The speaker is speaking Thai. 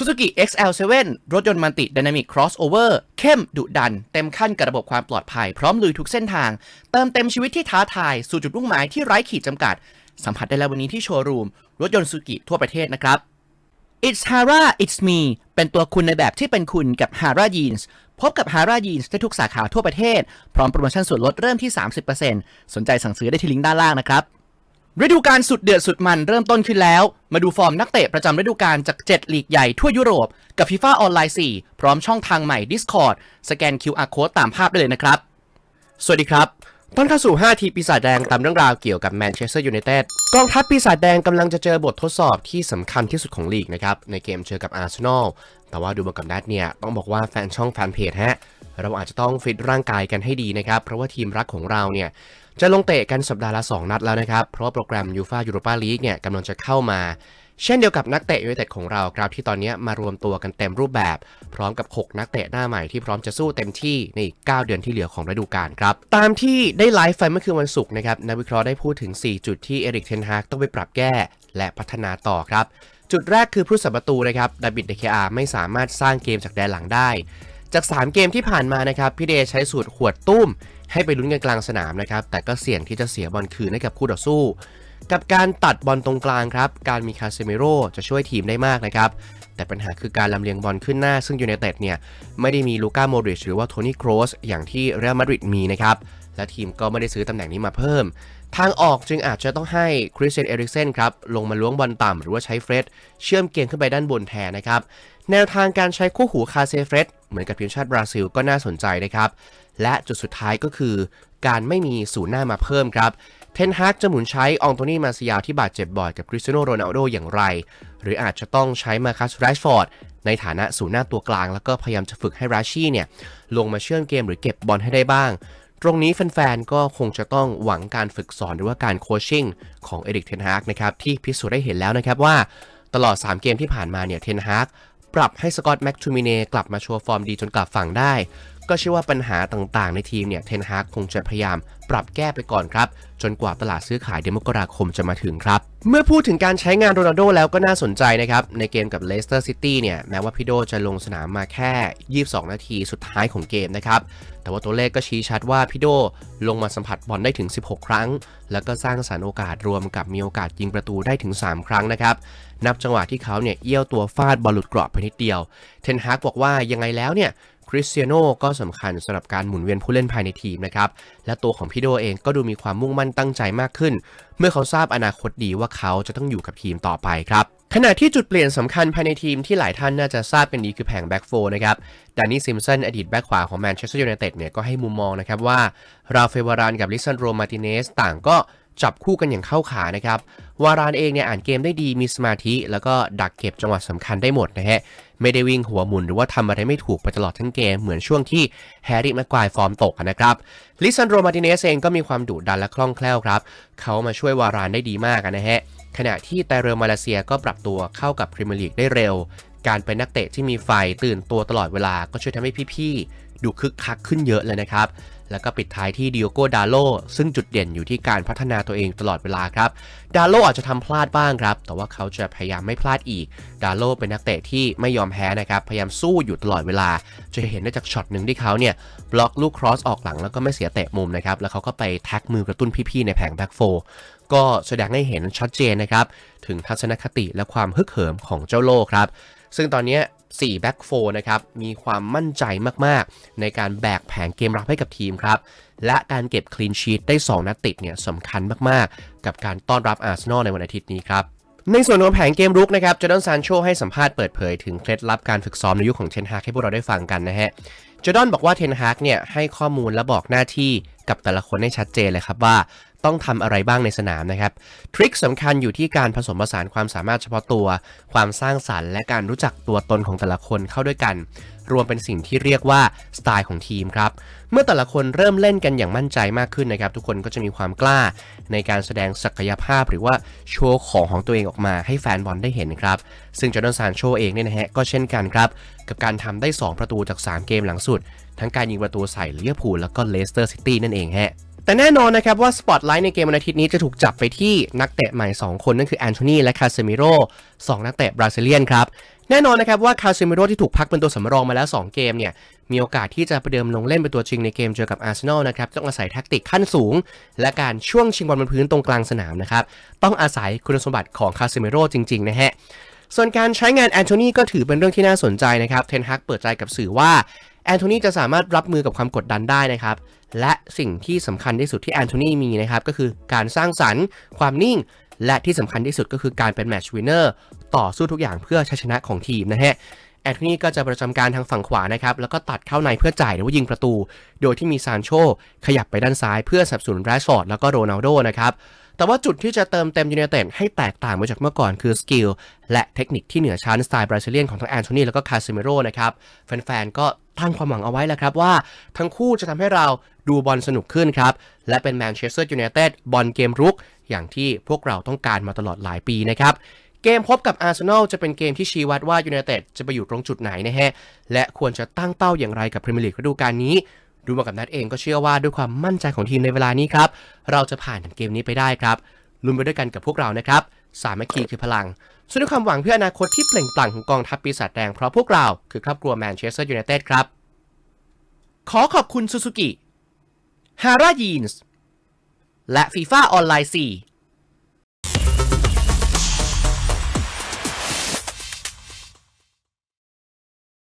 Suzuki XL7 รถยนต์มันติ Dynamic Crossover เข้มดุดัน เต็มขั้นกับระบบความปลอดภัย พร้อมลุยทุกเส้นทาง เติมเต็มชีวิตที่ท้าทาย สู่จุดมุ่งหมายที่ไร้ขีดจำกัด สัมผัสได้แล้ววันนี้ที่โชว์รูม รถยนต์ Suzuki ทั่วประเทศนะครับ It's Hara It's Me เป็นตัวคุณในแบบที่เป็นคุณกับ Hara Jeans พบกับ Hara Jeans ได้ทุกสาขาทั่วประเทศ พร้อมโปรโมชั่นส่วนลดเริ่มที่ 30%สนใจสั่งซื้อได้ที่ลิงก์ด้านล่างนะครับ ฤดูกาลสุดเดือดสุดมันเริ่มต้นขึ้นแล้ว มาดูฟอร์มนักเตะประจำฤดูกาลจาก 7 ลีกใหญ่ทั่วยุโรป กับ FIFA ออนไลน์ 4 พร้อมช่องทางใหม่ Discord สแกน QR Code ตามภาพได้เลยนะครับ สวัสดีครับ ต้อนเข้าสู่ 5 ทีปีศาจแดงตามเรื่องราวเกี่ยวกับแมนเชสเตอร์ยูไนเต็ดกองทัพปีศาจแดงกำลังจะเจอบททดสอบที่สำคัญที่สุดของลีกนะครับในเกมเจอกับอาร์เซนอลแต่ว่าดูบอลกับนัดเนี่ยต้องบอกว่าแฟนช่องแฟนเพจฮะ เราอาจจะต้องฟิตร่างกายกันให้ดีนะครับ เพราะว่าทีมรักของเราเนี่ยจะลงเตะกันสัปดาห์ละ 2 นัดแล้วนะครับ เพราะว่าโปรแกรมยูฟายูโรปาลีกเนี่ยกำลังจะเข้ามา เช่นเดียวกับนักเตะยูไนเต็ดของเราครับที่ตอนนี้มารวมตัวกันเต็มรูปแบบ พร้อมกับ 6 นักเตะหน้าใหม่ที่พร้อมจะสู้เต็มที่ในอีก9เดือนที่เหลือของฤดูกาลครับ ตามที่ได้ไลฟ์ไปเมื่อคืนวันศุกร์นะครับนักวิเคราะห์ได้พูดถึง 4 จุดที่เอริกเทนฮากต้องไปปรับแก้ และพัฒนาต่อครับ จุดแรกคือผู้สัมประตูนะครับดาบิดเดเคอาไม่สามารถสร้างเกมจากแดนหลังได้ จาก 3 เกมที่ผ่านมานะครับพี่เดใช้สูตรขวดตุ้ม ให้ไปลุ้นกันกลางสนามนะครับแต่ก็เสี่ยงที่จะเสียบอลคืนให้กับคู่ต่อสู้ กับการตัดบอลตรงกลางครับการมีคาเซมิโร่จะช่วยทีมได้มากนะครับแต่ปัญหาคือการลำเลียงบอลขึ้นหน้า ซึ่งยูไนเต็ดเนี่ยไม่ได้มีลูก้าโมดริชหรือว่าโทนี่โครสอย่างที่เรอัลมาดริดมีนะครับและทีมก็ไม่ได้ซื้อตำแหน่งนี้มาเพิ่ม ทางออกจึงอาจจะต้องให้คริสเตียนเอริกเซนครับลงมาล้วงบอลต่ำหรือว่าใช้เฟรดเชื่อมเกมขึ้นไปด้านบนแทนนะครับ แนวทางการใช้คู่หูคาเซเฟรดเหมือนกับทีมชาติบราซิลก็น่าสนใจนะครับ และจุดสุดท้ายก็คือ การไม่มีศูนย์หน้ามาเพิ่มครับ เทนฮากจะหมุนใช้อองโตนี่มาซิยาที่บาดเจ็บบ่อยกับคริสเตียโนโรนัลโดอย่างไร หรืออาจจะต้องใช้มาคัสแรชฟอร์ดในฐานะศูนย์หน้าตัวกลาง แล้วก็พยายามจะฝึกให้ราชี่เนี่ยลงมาเชื่อมเกมหรือเก็บบอลให้ได้บ้าง ตรงนี้แฟนๆก็คงจะต้องหวังการฝึกสอนหรือว่าการโคชชิ่งของเอริกเทนฮากนะครับที่พิสูจน์ได้เห็นแล้วนะครับว่าตลอด 3 เกมที่ผ่านมาเนี่ยเทนฮาก ปรับให้สกอตแม็กทูมิเนกลับมาโชว์ฟอร์มดีจนกลับฝั่งได้ ก็เชื่อว่าปัญหาต่างๆ ในทีมเนี่ยเทนฮากคงจะพยายามปรับแก้ไปก่อนครับ จนกว่าตลาดซื้อขายเดือนมกราคมจะมาถึงครับ เมื่อพูดถึงการใช้งานโรนัลโดแล้วก็น่าสนใจนะครับ ในเกมกับเลสเตอร์ซิตี้เนี่ยแม้ว่าพี่โดจะลงสนามมาแค่ 22 นาทีสุดท้ายของเกมนะครับแต่ว่าตัวเลขก็ชี้ชัดว่าพี่โดลงมาสัมผัสบอลได้ถึง 16 ครั้ง แล้วก็สร้างสรรค์โอกาสรวมกับมีโอกาสยิงประตูได้ถึง 3 ครั้งนะครับ นับจังหวะที่เขาเนี่ยเอี้ยวตัวฟาดบอลหลุดกรอบไปนิดเดียว เทนฮากบอกว่ายังไงแล้วเนี่ย คริสเตียโนก็สำคัญสำหรับการหมุนเวียนผู้เล่นภายในทีมนะครับ และตัวของพี่โดเองก็ดูมีความมุ่งมั่นตั้งใจมากขึ้น เมื่อเขาทราบอนาคตดีว่าเขาจะต้องอยู่กับทีมต่อไปครับขณะที่จุดเปลี่ยนสำคัญภายในทีมที่หลายท่านน่าจะทราบกันดีคือแผงแบ็กโฟนะครับดานนี่ซิมสันอดีตแบ็กขวาของแมนเชสเตอร์ยูไนเต็ดเนี่ยก็ให้มุมมองนะครับว่า ราเฟวารานกับลิซันโรมาติเนสต่างก็ จับคู่กันอย่างเข้าขานะครับ วารานเองเนี่ยอ่านเกมได้ดีมีสมาธิ แล้วก็ดักเก็บจังหวะสำคัญได้หมดนะฮะ ไม่ได้วิ่งหัวหมุนหรือว่าทำอะไรไม่ถูกไปตลอดทั้งเกมเหมือนช่วงที่แฮร์รี่แม็กควายฟอร์มตกนะครับ ลิซันโรมาติเนสเองก็มีความดุดันและคล่องแคล่วครับ เขามาช่วยวารานได้ดีมากนะฮะ ขณะที่ไตเรลมาเลเซียก็ปรับตัวเข้ากับพรีเมียร์ลีกได้เร็ว การเป็นนักเตะที่มีไฟตื่นตัวตลอดเวลาก็ช่วยทำให้พี่ๆ ดูคึกคักขึ้นเยอะเลยนะครับ แล้วก็ปิดท้ายที่ดิโอโกดาโลซึ่งจุดเด่นอยู่ที่การพัฒนาตัวเองตลอดเวลาครับ ดาโลอาจจะทำพลาดบ้างครับ แต่ว่าเขาจะพยายามไม่พลาดอีก ดาโลเป็นนักเตะที่ไม่ยอมแพ้นะครับ พยายามสู้อยู่ตลอดเวลา จะเห็นได้จากช็อตหนึ่งที่เขาเนี่ยบล็อกลูกครอสออกหลังแล้วก็ไม่เสียเตะมุมนะครับ แล้วเขาก็ไปแท็กมือกระตุ้นพี่ๆในแผงแบ็กโฟก็แสดงให้เห็นชัดเจนนะครับ ถึงทัศนคติและความฮึกเหิมของเจ้าโลครับ ซึ่งตอนนี้ 4แบ็กโฟนะครับ มีความมั่นใจมากๆ ในการแบกแผงเกมรับให้กับทีมครับ และการเก็บคลีนชีตได้ 2 นัดติดเนี่ยสำคัญมากๆ กับการต้อนรับอาร์เซนอลในวันอาทิตย์นี้ครับในส่วนของแผงเกมรุกนะครับจอร์แดนซานโชให้สัมภาษณ์เปิดเผยถึงเคล็ดลับการฝึกซ้อมในยุคของเทนฮากให้พวกเราได้ฟังกันนะฮะจอร์แดนบอกว่าเทนฮากเนี่ยให้ข้อมูลและบอกหน้าที่กับแต่ละคนให้ชัดเจนเลยครับว่า ต้องทำอะไรบ้างในสนามนะครับ ทริคสำคัญอยู่ที่การผสมผสานความสามารถเฉพาะตัว ความสร้างสรรค์ และการรู้จักตัวตนของแต่ละคนเข้าด้วยกัน รวมเป็นสิ่งที่เรียกว่าสไตล์ของทีมครับ เมื่อแต่ละคนเริ่มเล่นกันอย่างมั่นใจมากขึ้นนะครับ ทุกคนก็จะมีความกล้าในการแสดงศักยภาพ หรือว่าโชว์ของของตัวเองออกมาให้แฟนบอลได้เห็นครับ ซึ่งจอร์แดนซานโชเองเนี่ยนะฮะก็เช่นกันครับกับการทำได้ 2 ประตูจาก 3 เกมหลังสุด ทั้งการยิงประตูใส่ลิเวอร์พูลแล้วก็เลสเตอร์ซิตี้นั่นเองฮะ แต่แน่นอนนะครับว่าสปอตไลท์ในเกมวันอาทิตย์นี้จะถูกจับไปที่นักเตะใหม่ 2 คนนั่นคือแอนโทนีและคาเซมิโร่2นักเตะบราซิเลียนครับ แน่นอนนะครับว่าคาเซมิโร่ที่ถูกพักเป็นตัวสำรองมาแล้ว 2 เกมเนี่ยมีโอกาสที่จะประเดิมลงเล่นเป็นตัวจริงในเกมเจอกับอาร์เซนอลนะครับต้องอาศัยแท็กติกขั้นสูง และการช่วงชิงบอลบนพื้นตรงกลางสนามนะครับต้องอาศัยคุณสมบัติของคาเซมิโร่จริงๆนะฮะส่วนการใช้งานแอนโทนีก็ถือเป็นเรื่องที่น่าสนใจนะครับเทนฮักเปิดใจกับสื่อว่า แอนโทนีจะสามารถรับมือกับความกดดันได้นะครับ และสิ่งที่สำคัญที่สุดที่แอนโทนีมีนะครับก็คือการสร้างสรรค์ ความนิ่ง และที่สำคัญที่สุดก็คือการเป็นแมตช์วินเนอร์ต่อสู้ทุกอย่างเพื่อชัยชนะของทีมนะฮะแอนโทนีก็จะประจำการทางฝั่งขวานะครับ แล้วก็ตัดเข้าในเพื่อจ่ายหรือว่ายิงประตู โดยที่มีซานโชขยับไปด้านซ้ายเพื่อสนับสนุนแรชฟอร์ดแล้วก็โรนัลโดนะครับ แต่ว่าจุดที่จะเติมเต็มยู i นเต็ดให้แตกต่างไปจากเมื่อก่อนคือสกิลและเทคนิคที่เหนือชั้นสไตล์บราซิเลียนของทั้งแอนโทนีแล้วก็คาซิเมโร่นะครับแฟนๆก็ตั้งความหวังเอาไว้แล้วครับว่า ทั้งคู่จะทำให้เราดูบอลสนุกขึ้นครับ และเป็นแมนเชสเตอร์ยูไนเต็ดบอลเกมรุก อย่างที่พวกเราต้องการมาตลอดหลายปีนะครับ เกมพบกับอาร์เซนอลจะเป็นเกมที่ชี้วัดว่ายูไนเต็ดจะไปอยู่ตรงจุดไหนนะฮะ และควรจะตั้งเป้าอย่างไรกับพรีเมียร์ลีกฤดูกาลนี้ ดูมากับนัดเองก็เชื่อว่าด้วยความมั่นใจของทีมในเวลานี้ครับ เราจะผ่านเกมนี้ไปได้ครับลุ้นไปด้วยกันกับพวกเรานะครับ สามัคคีคือพลังส่วนด้วยความหวังเพื่ออนาคตที่เปล่งปลั่งของกองทัพปีศาจแดงเพราะพวกเราคือครอบครัวแมนเชสเตอร์ยูไนเต็ดครับ ขอขอบคุณซูซูกิฮาร่ายีนส์และฟีฟ่าออนไลน์4